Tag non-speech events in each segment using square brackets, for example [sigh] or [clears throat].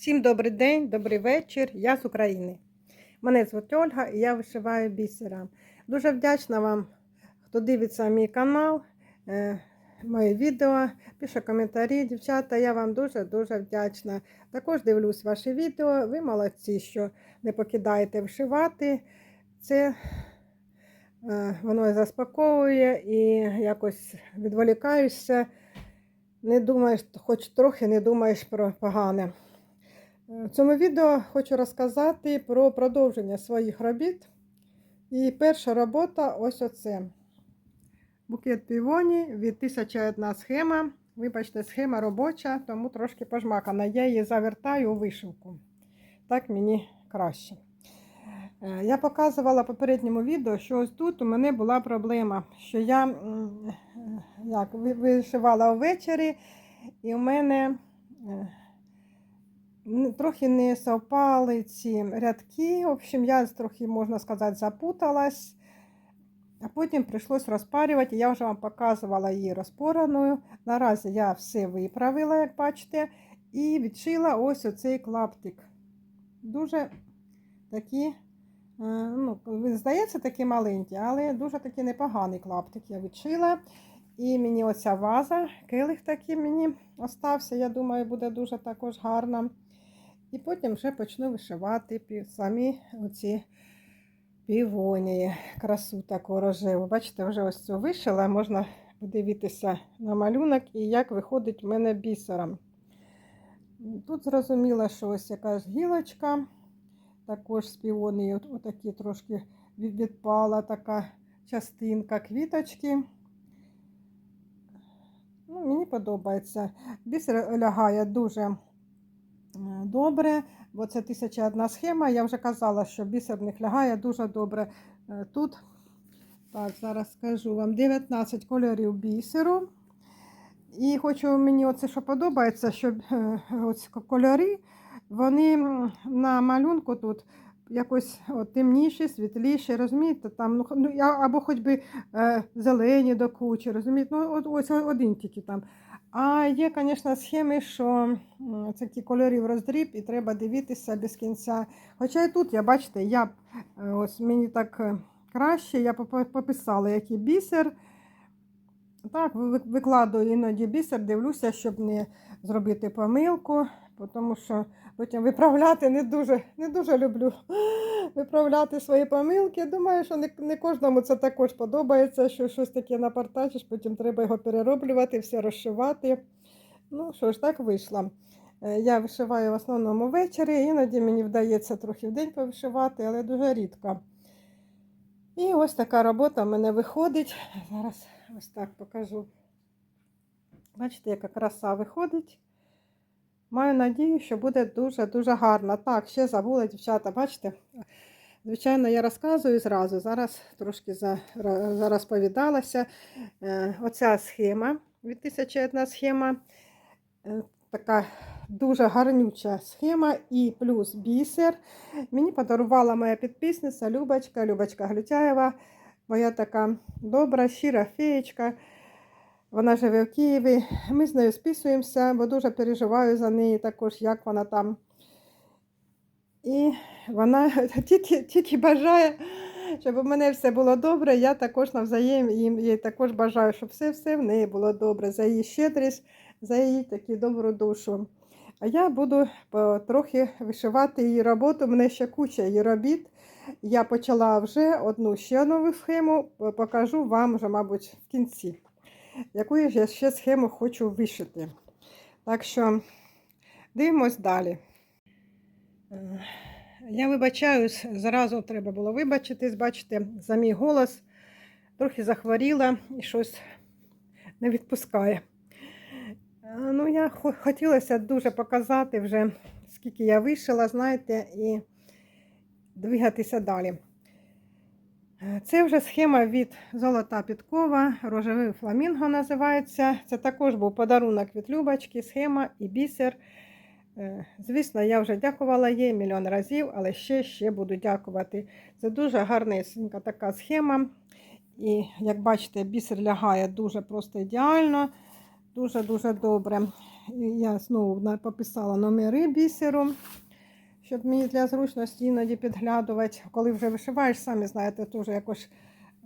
Всім добрий день, добрий вечір. Я з України. Мене звуть Ольга і я вишиваю бісером. Дуже вдячна вам, хто дивиться мій канал, е, мої відео, пише коментарі. Дівчата, я вам дуже-дуже вдячна. Також дивлюсь ваші відео. Ви молодці, що не покидаєте вишивати. Це е, воно заспокоює і якось відволікаєшся. Не думаєш, хоч трохи не думаєш про погане. В цьому відео хочу розказати про продовження своїх робіт. І перша робота ось оце. Букет півоні від 1001 схема. Вибачте, схема робоча, тому трошки пожмакана. Я її завертаю у вишивку. Так мені краще. Е, Я показувала в попередньому відео, що ось тут у мене була проблема, що я е, як, вишивала ввечері, і у мене е, трохи не совпали ці рядки. В общем, я трохи, можна сказати, запуталась. А потім прийшлось розпарювати. Я вже вам показувала її розпораною. Наразі я все виправила, як бачите, і відшила ось оцей клаптик. Дуже такі, е, ну, здається, такий маленький, але дуже такий непоганий клаптик я відшила. І мені оця ваза, келих такий мені остався, я думаю, буде дуже також гарно. І потім вже почну вишивати самі оці півонії, красу таку рожеву. Бачите, вже ось цю вишила, можна подивитися на малюнок і як виходить в мене бісером. Тут зрозуміло, що ось якась гілочка, також з півонії, отакі трошки відпала така частинка квіточки. Ну, мені подобається. Бісер лягає дуже добре, бо це 1001 схема. Я вже казала, що бісер в них лягає дуже добре. Е, Тут, так, зараз скажу вам, 19 кольорів бісеру. І хочу мені оце, що подобається, що е, оці кольори, вони на малюнку тут якось от, темніші, світліші, розумієте, там, ну, ну, або хоч би е, зелені до кучі, розумієте, ну, от, ось один тільки там. А є, звісно, схеми, що м, такі кольорів роздріб і треба дивитися без кінця. Хоча і тут, я бачите, я е, ось мені так е, краще, я пописала, який бісер. Так, викладу іноді бісер, дивлюся, щоб не зробити помилку, тому що потім виправляти не дуже, не дуже люблю виправляти свої помилки. Думаю, що не, не кожному це також подобається, що щось таке напартачиш, потім треба його перероблювати, все розшивати. Ну, що ж, так вийшло. Е, Я вишиваю в основному ввечері, іноді мені вдається трохи в день повишивати, але дуже рідко. І ось така робота в мене виходить. Зараз ось так покажу. Бачите, яка краса виходить. Маю надію, що буде дуже-дуже гарно. Так, ще забула, дівчата, бачите? Звичайно, я розказую зразу. Зараз трошки за- зарозповідалася. Е, Оця схема, від 1001 схема. Е, Така дуже гарнюча схема і плюс бісер. Мені подарувала моя підписниця Любочка, Любочка Глютяєва. Моя така добра, щира феєчка. Вона живе в Києві. Ми з нею списуємося, бо дуже переживаю за неї також, як вона там. І вона [laughs] тільки, тільки бажає, щоб у мене все було добре. Я також навзаєм їй також бажаю, щоб все-все в неї було добре, за її щедрість, за її таку добру душу. А я буду трохи вишивати її роботу. У мене ще куча її робіт. Я почала вже одну ще нову схему, покажу вам вже, мабуть, в кінці, яку я ще схему хочу вишити. Так що дивимось далі. Е, Я вибачаюсь, зразу треба було вибачитись, бачите, за мій голос трохи захворіла і щось не відпускає. Е, Ну, я хо- хотілося дуже показати вже, скільки я вишила, знаєте, і двигатися далі. Це вже схема від Золота Підкова, рожевий фламінго називається. Це також був подарунок від Любочки, схема і бісер. Е, Звісно, я вже дякувала їй мільйон разів, але ще ще буду дякувати. Це дуже гарнесенька така схема. І, як бачите, бісер лягає дуже просто ідеально, дуже-дуже добре. я знову пописала номери бісером, щоб мені для зручності іноді підглядувати. Коли вже вишиваєш, самі знаєте, теж якось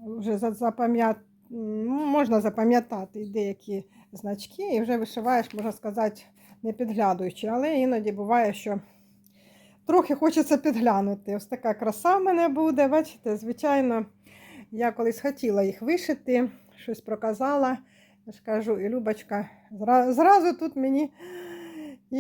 вже запам'ят... можна запам'ятати деякі значки і вже вишиваєш, можна сказати, не підглядуючи. Але іноді буває, що трохи хочеться підглянути. Ось така краса в мене буде. Бачите, звичайно, я колись хотіла їх вишити, щось проказала. Я ж кажу, і Любочка зра- зразу тут мені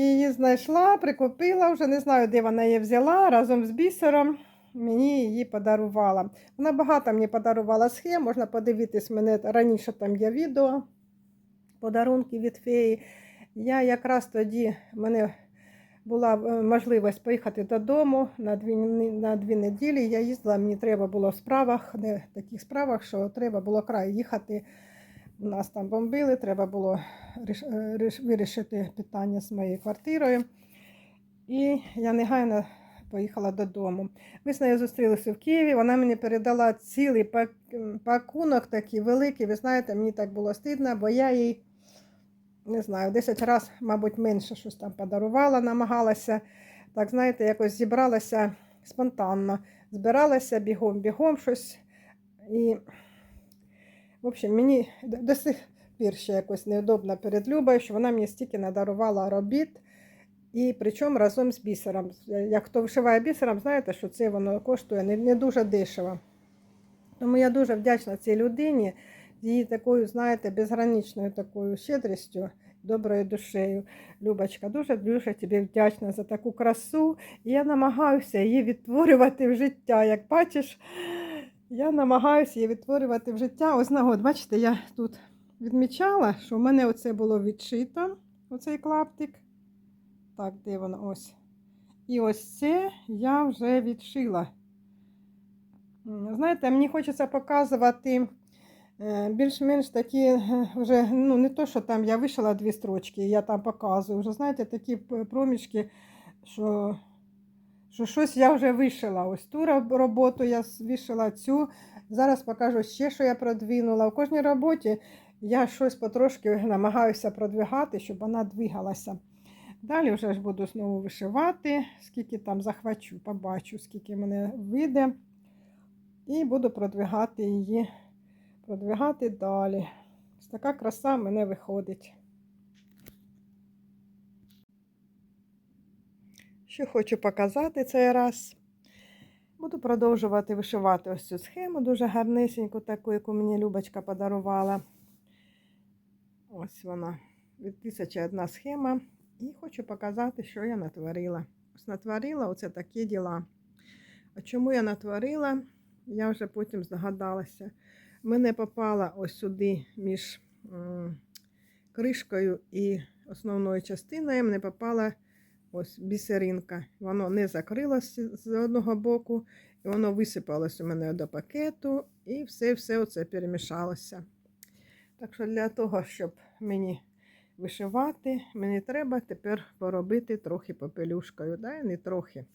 її знайшла, прикупила, вже не знаю, де вона її взяла разом з бісером. Мені її подарувала. Вона багато мені подарувала схем, можна подивитись мене раніше там є відео, подарунки від феї. Я якраз тоді мене була е, можливість поїхати додому на дві, на дві неділі. Я їздила, мені треба було в справах, не в таких справах, що треба було край їхати. Нас там бомбили, треба було е, ріш- вирішити питання з моєю квартирою. І я негайно поїхала додому. Ми з нею зустрілися в Києві. Вона мені передала цілий пакунок такий великий. Ви знаєте, мені так було стидно, бо я їй не знаю, 10 разів, мабуть, менше щось там подарувала, намагалася. Так, знаєте, якось зібралася спонтанно. Збиралася бігом-бігом щось. І, в общем, мені до сих пір ще якось неудобно перед Любою, що вона мені стільки надарувала робіт. І причому разом з бісером. Як хто вишиває бісером, знаєте, що це воно коштує не, не дуже дешево. Тому я дуже вдячна цій людині, її такою, знаєте, безграничною такою щедрістю, доброю душею. Любочка, дуже дуже тобі вдячна за таку красу. І я намагаюся її відтворювати в життя. Як бачиш, я намагаюся її відтворювати в життя. Ось нагод, бачите, я тут відмічала, що в мене оце було відшито, оцей клаптик. Так, де воно ось. І ось це я вже відшила. Знаєте, мені хочеться показувати е, більш-менш такі е, вже, ну не то, що там я вишила дві строчки, я там показую. Вже знаєте, такі проміжки, що, що щось я вже вишила. Ось ту роботу я вишила цю. Зараз покажу ще, що я продвинула. У кожній роботі я щось потрошки намагаюся продвигати, щоб вона двигалася. Далі вже ж буду знову вишивати, скільки там захвачу, побачу, скільки мене вийде. І буду продвигати її, продвигати далі. Ось така краса мене виходить. Що хочу показати цей раз. Буду продовжувати вишивати ось цю схему, дуже гарнисеньку, таку, яку мені Любочка подарувала. Ось вона. Від 1001 схема. І хочу показати, що я натворила. Ось натворила оце такі діла. А чому я натворила? Я вже потім здогадалася. Мене попала ось сюди між кришкою і основною частиною. Мене попала ось бісеринка. Воно не закрилося з одного боку, і воно висипалось у мене до пакету, і все-все оце перемішалося. Так що для того, щоб мені вишивати, мені треба тепер поробити трохи попелюшкою. Да? Не трохи.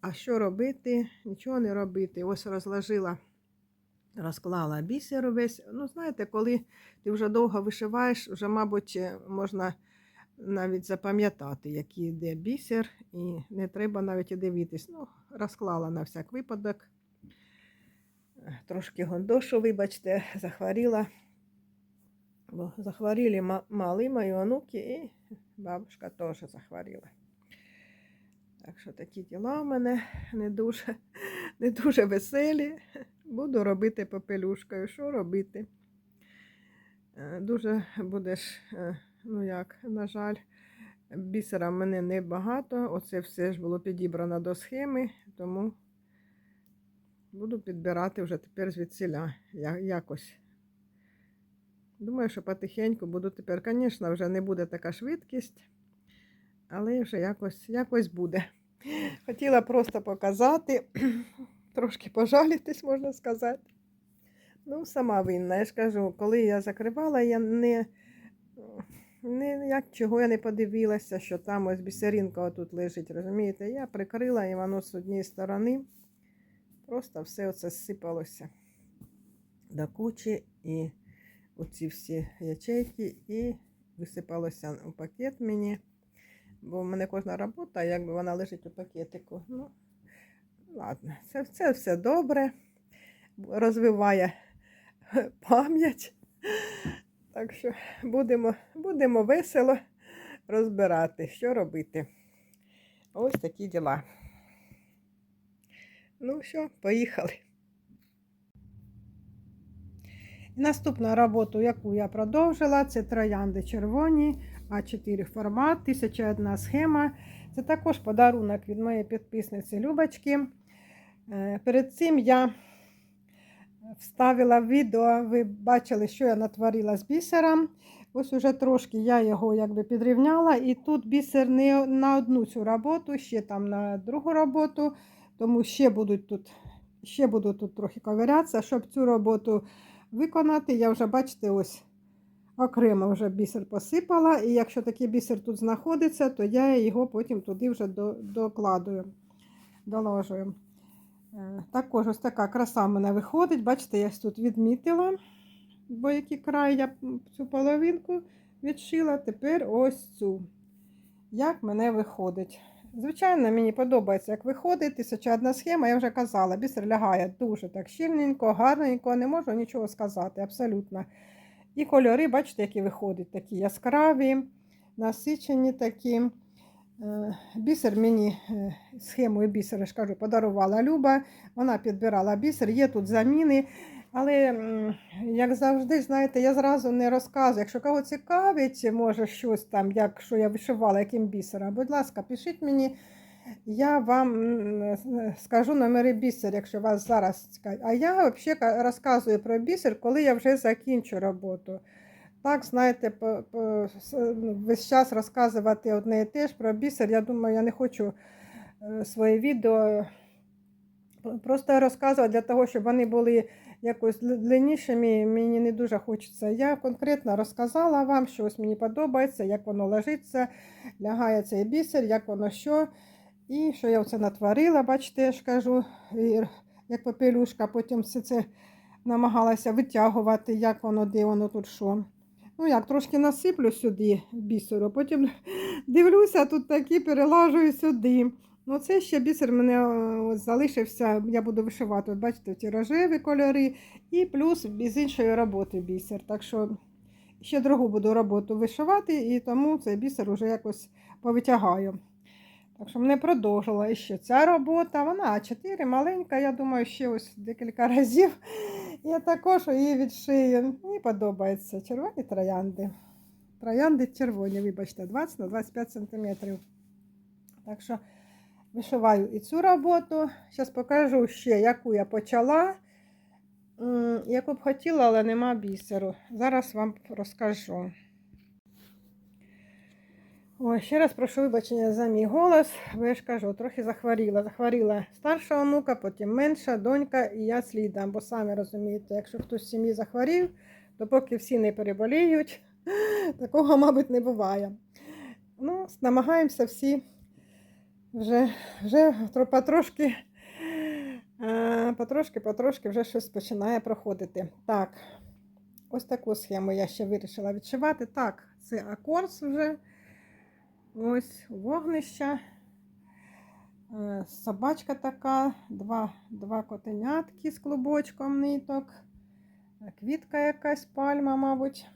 А що робити? Нічого не робити. Ось розложила, розклала бісер увесь. Ну, знаєте, коли ти вже довго вишиваєш, вже, мабуть, е, можна навіть запам'ятати, який йде бісер, і не треба навіть і дивитись. Ну, розклала на всяк випадок. Е, Трошки гондошу, вибачте, захворіла. Бо захворіли мали мої онуки, і бабушка теж захворіла. Так що такі діла в мене не дуже, [laughs] не дуже веселі. Буду робити попелюшкою. Що робити? Е, Дуже будеш, е, ну як, на жаль, бісера в мене небагато. Оце все ж було підібрано до схеми, тому буду підбирати вже тепер звідсіля якось. Думаю, що потихеньку буду тепер, звісно, вже не буде така швидкість, але вже якось, якось буде. Хотіла просто показати, [clears throat] трошки пожалітись, можна сказати. Ну, сама винна. Я ж кажу, коли я закривала, я не, не як чого я не подивилася, що там ось бісеринка отут лежить, розумієте? Я прикрила і воно з однієї сторони. Просто все оце сипалося до кучі і оці всі ячейки, і висипалося у пакет мені. Бо в мене кожна робота, якби вона лежить у пакетику. Ну, ладно, це, це все добре. Розвиває пам'ять. Так що будемо, будемо весело розбирати, що робити. Ось такі діла. Ну що, поїхали. Наступна робота, яку я продовжила, це троянди червоні, А4 формат, 1001 схема. Це також подарунок від моєї підписниці Любочки. Е, Перед цим я вставила відео, ви бачили, що я натворила з бісером. Ось уже трошки я його якби підрівняла, і тут бісер не на одну цю роботу, ще там на другу роботу, тому ще будуть тут, ще буду тут трохи ковирятися, щоб цю роботу виконати. Я вже, бачите, ось окремо вже бісер посипала. І якщо такий бісер тут знаходиться, то я його потім туди вже до- докладую, доложую. Також ось така краса в мене виходить. Бачите, я тут відмітила, бо який край я цю половинку відшила. Тепер ось цю. Як мене виходить. Звичайно, мені подобається, як виходить. Тисяча одна схема, я вже казала, бісер лягає дуже так щільненько, гарненько, не можу нічого сказати, абсолютно. І кольори, бачите, які виходять, такі яскраві, насичені такі. Е, Бісер мені е, схемою бісера, ж кажу, подарувала Люба. Вона підбирала бісер, є тут заміни. Але, як завжди, знаєте, я зразу не розказую. Якщо кого цікавить, може щось там, якщо я вишивала яким бісером, будь ласка, пишіть мені, я вам скажу номери бісер, якщо вас зараз цікавить. А я взагалі розказую про бісер, коли я вже закінчу роботу. Так, знаєте, по, по, ну, весь час розказувати одне і те ж про бісер. Я думаю, я не хочу е, своє відео просто розказувати для того, щоб вони були якось дл- длиннішими. Мені не дуже хочеться. Я конкретно розказала вам, що ось мені подобається, як воно ложиться, лягає цей бісер, як воно що. І що я оце натворила, бачите, я ж кажу, як попелюшка, потім все це намагалася витягувати, як воно, де воно тут що. Ну, як трошки насиплю сюди бісеру, потім [laughs] дивлюся, тут такі перелажую сюди. Ну, це ще бісер мене е, ось залишився, я буду вишивати, от бачите, ті рожеві кольори, і плюс з іншої роботи бісер. Так що ще другу буду роботу вишивати, і тому цей бісер вже якось повитягаю. Так що мене продовжила ще ця робота. Вона А4 маленька, я думаю, ще ось декілька [laughs] разів. Я також її відшию. Мені подобається червоні троянди. Троянди червоні, вибачте, 20 на 25 см. Так що вишиваю і цю роботу. Зараз покажу ще, яку я почала, яку б хотіла, але нема бісеру. Зараз вам розкажу. Ой, ще раз прошу вибачення за мій голос, бо я ж кажу, трохи захворіла. Захворіла старша онука, потім менша донька і я слідом. Бо самі розумієте, якщо хтось в сім'ї захворів, то поки всі не переболіють, [laughs] такого, мабуть, не буває. Ну, намагаємося всі вже, вже потрошки, е, потрошки, потрошки вже щось починає проходити. Так, ось таку схему я ще вирішила відшивати. Так, це акорс вже. Ось вогнища. Е, Собачка така, два, два котенятки з клубочком ниток, квітка якась пальма, мабуть.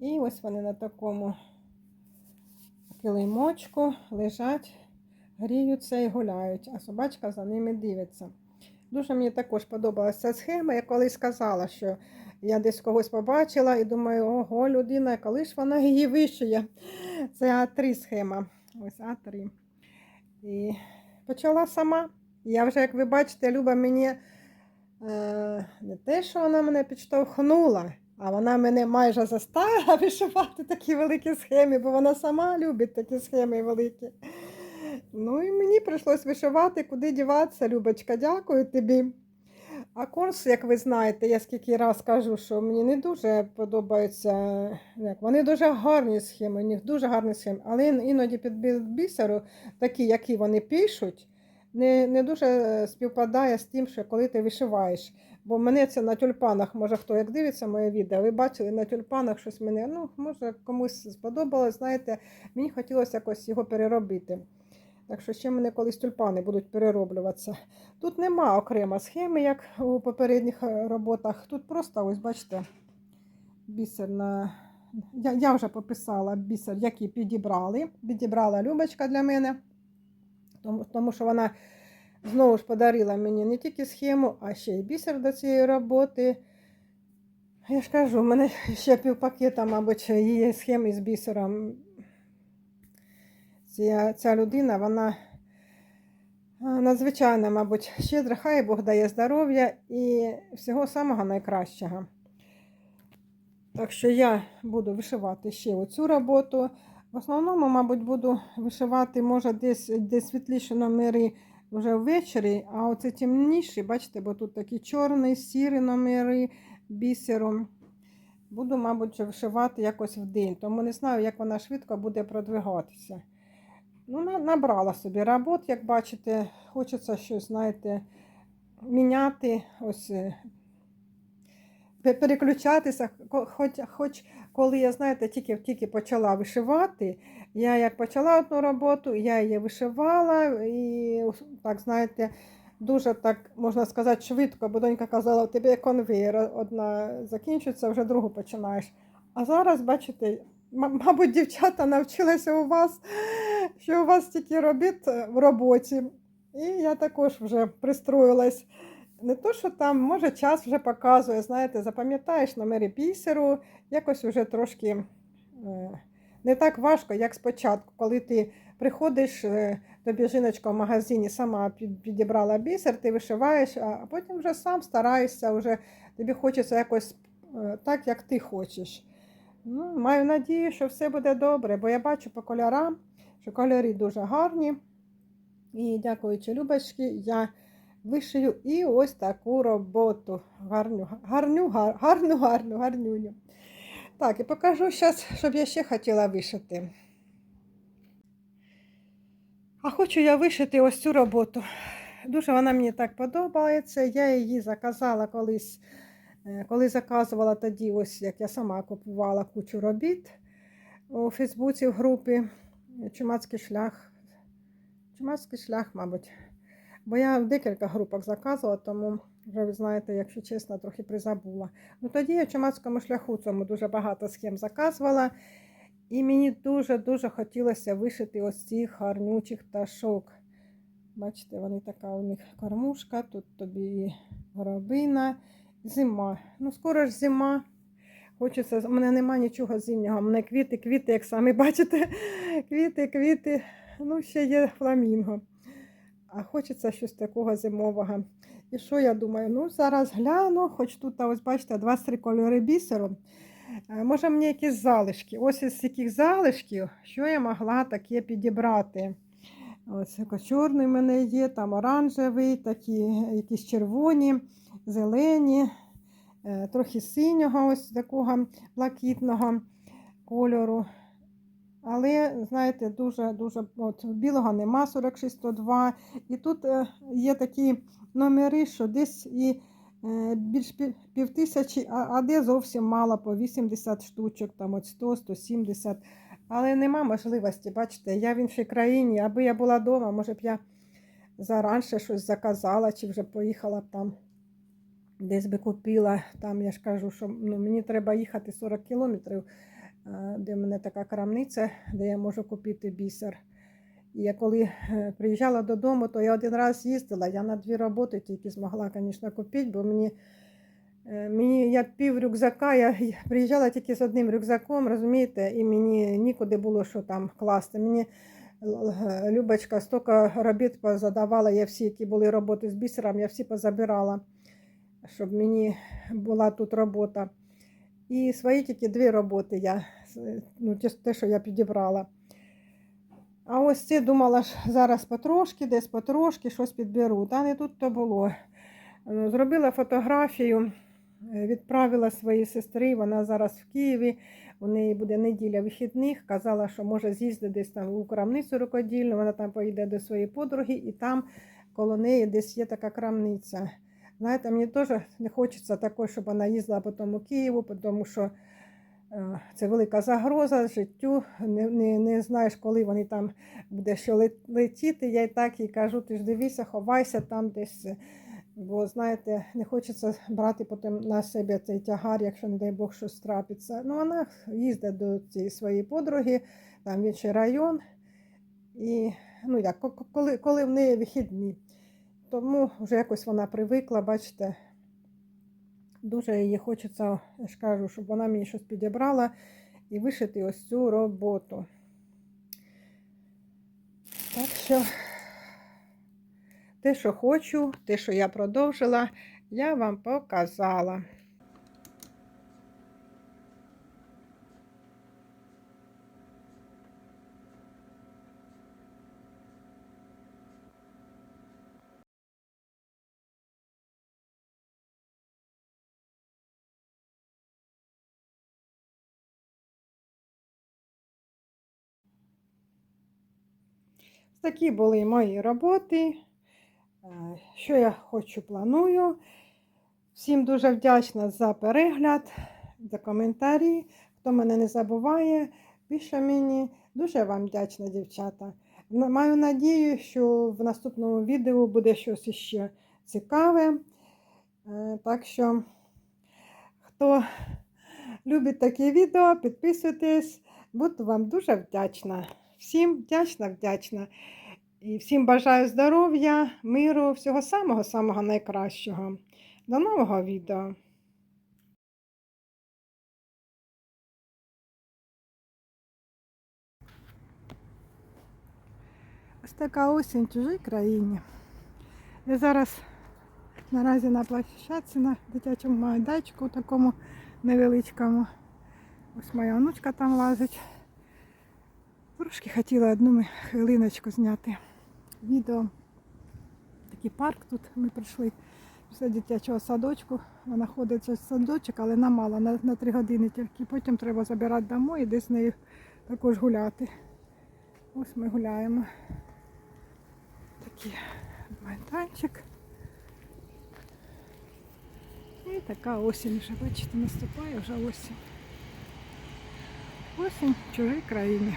І ось вони на такому килимочку лежать, гріються і гуляють, а собачка за ними дивиться. Дуже мені також подобалася схема. Я колись сказала, що я десь когось побачила і думаю, ого, людина, коли ж вона її вишиє. Це А3 схема. Ось А3. І почала сама. Я вже, як ви бачите, Люба мені е, не те, що вона мене підштовхнула, а вона мене майже заставила [laughs] вишивати такі великі схеми, бо вона сама любить такі схеми великі. Ну і мені прийшлось вишивати, куди діватися, Любочка, дякую тобі. А курс, як ви знаєте, я скільки раз кажу, що мені не дуже подобаються. Як, вони дуже гарні схеми, у них дуже гарні схеми, але іноді під бі- бісеру, такі, які вони пишуть, не, не дуже співпадає з тим, що коли ти вишиваєш. Бо мене це на тюльпанах, може хто як дивиться моє відео, ви бачили на тюльпанах щось мене, ну, може комусь сподобалось, знаєте, мені хотілося якось його переробити. Так що ще мене колись тюльпани будуть перероблюватися. Тут нема окремо схеми, як у попередніх е, роботах. Тут просто, ось бачите, бісер на. Я, я вже пописала бісер, який підібрали. Підібрала Любочка для мене, тому, тому що вона знову ж подарила мені не тільки схему, а ще й бісер до цієї роботи. Я ж кажу, в мене ще півпакета, мабуть, її схеми з бісером. Ця, ця людина, вона а, надзвичайно, мабуть, щедра, хай Бог дає здоров'я і всього самого найкращого. Так що я буду вишивати ще оцю роботу. В основному, мабуть, буду вишивати, може, десь, десь світліші номери вже ввечері, а оце темніші, бачите, бо тут такі чорні, сірі номери бісером. Буду, мабуть, вишивати якось в день, тому не знаю, як вона швидко буде продвигатися. Ну, набрала собі робот, як бачите, хочеться щось, знаєте, міняти, ось е, переключатися. Хоч, хоч коли я, знаєте, тільки, тільки почала вишивати, я як почала одну роботу, я її вишивала і так, знаєте, дуже так можна сказати швидко, бо донька казала, у тебе конвейер, одна закінчується, вже другу починаєш. А зараз, бачите, мабуть, дівчата навчилися у вас, що у вас тільки робіт е, в роботі. І я також вже пристроїлась. Не то, що там, може, час вже показує, знаєте, запам'ятаєш номери бісеру, якось вже трошки е, не так важко, як спочатку, коли ти приходиш, е, тобі жіночка в магазині сама підібрала бісер, ти вишиваєш, а потім вже сам стараєшся, вже тобі хочеться якось е, так, як ти хочеш. Ну, маю надію, що все буде добре, бо я бачу по кольорам, що кольори дуже гарні. І дякуючи Любочці, я вишию і ось таку роботу. Гарню, гарню, гар- гарну, гарну, гарнюню. Так, і покажу зараз, щоб я ще хотіла вишити. А хочу я вишити ось цю роботу. Дуже вона мені так подобається. Я її заказала колись, коли заказувала тоді, ось як я сама купувала кучу робіт у Фейсбуці в групі Чумацький шлях. Чумацький шлях, мабуть. Бо я в декілька групах заказувала, тому вже ви знаєте, якщо чесно, трохи призабула. Ну тоді я в чумацькому шляху цьому дуже багато схем заказувала. І мені дуже-дуже хотілося вишити ось цих гарнючих пташок. Бачите, вони така у них кормушка, тут тобі горобина, зима. Ну, скоро ж зима. Хочеться, у мене немає нічого зимнього. У мене квіти, квіти, як самі бачите, [laughs] квіти, квіти. Ну, ще є фламінго. А хочеться щось такого зимового. І що я думаю? Ну, зараз гляну, хоч тут, ось бачите, 23 кольори бісеру. Е, Може, мені якісь залишки. Ось із яких залишків, що я могла таке підібрати. Ось чорний в мене є, там оранжевий, такі якісь червоні, зелені, е, трохи синього, ось такого блакитного кольору. Але, знаєте, дуже-дуже от, білого нема 4602. І тут е, є такі номери, що десь і е, більш пів, пів тисячі, а, де зовсім мало по 80 штучок, там от 100, 170. Але нема можливості, бачите, я в іншій країні, аби я була вдома, може б я заранше щось заказала, чи вже поїхала б там, десь би купила. Там я ж кажу, що ну, мені треба їхати 40 кілометрів, е, де в мене така крамниця, де я можу купити бісер. І я коли е, приїжджала додому, то я один раз їздила, я на дві роботи тільки змогла, звісно, купити, бо мені, е, мені я пів рюкзака, я приїжджала тільки з одним рюкзаком, розумієте, і мені нікуди було що там класти. Мені л- Любочка стільки робіт позадавала, я всі, які були роботи з бісером, я всі позабирала, щоб мені була тут робота. І свої тільки дві роботи я, ну, те, що я підібрала. А ось це думала ж зараз потрошки, десь потрошки щось підберу. Та не тут то було. Е, Зробила фотографію, відправила своїй сестри, вона зараз в Києві. У неї буде неділя вихідних. Казала, що може з'їздити десь там у крамницю рукодільну. Вона там поїде до своєї подруги, і там коло неї десь є така крамниця. Знаєте, мені теж не хочеться такої, щоб вона їздила по тому Києву, тому що це велика загроза життю. Не, не, не знаєш, коли вони там буде що летіти. Я і так їй кажу, ти ж дивися, ховайся там десь. Бо, знаєте, не хочеться брати потім на себе цей тягар, якщо, не дай Бог, щось трапиться. Ну, вона їздить до цієї своєї подруги, там в інший район. І ну як, ко- ко- коли, коли в неї вихідні. Тому вже якось вона привикла, бачите, дуже їй хочеться, я ж кажу, щоб вона мені щось підібрала і вишити ось цю роботу. Так що те, що хочу, те, що я продовжила, я вам показала. Такі були мої роботи. Е, Що я хочу, планую. Всім дуже вдячна за перегляд, за коментарі. Хто мене не забуває, пише мені. Дуже вам вдячна, дівчата. Маю надію, що в наступному відео буде щось іще цікаве. Е, Так що, хто любить такі відео, підписуйтесь. Буду вам дуже вдячна. Всім вдячна, вдячна. І всім бажаю здоров'я, миру, всього самого-самого найкращого. До нового відео! Ось така осінь в чужій країні. Я зараз наразі на площадці на дитячому майданчику такому невеличкому. Ось моя онучка там лазить. Трошки хотіла одну хвилиночку зняти відео. Такий парк тут ми прийшли після дитячого садочку. Вона ходить в садочок, але на мало, на, на 3 години тільки. Потім треба забирати домой і десь з нею також гуляти. Ось ми гуляємо. Такий майданчик. І така осінь вже, бачите, наступає вже осінь. Осінь в чужій країні.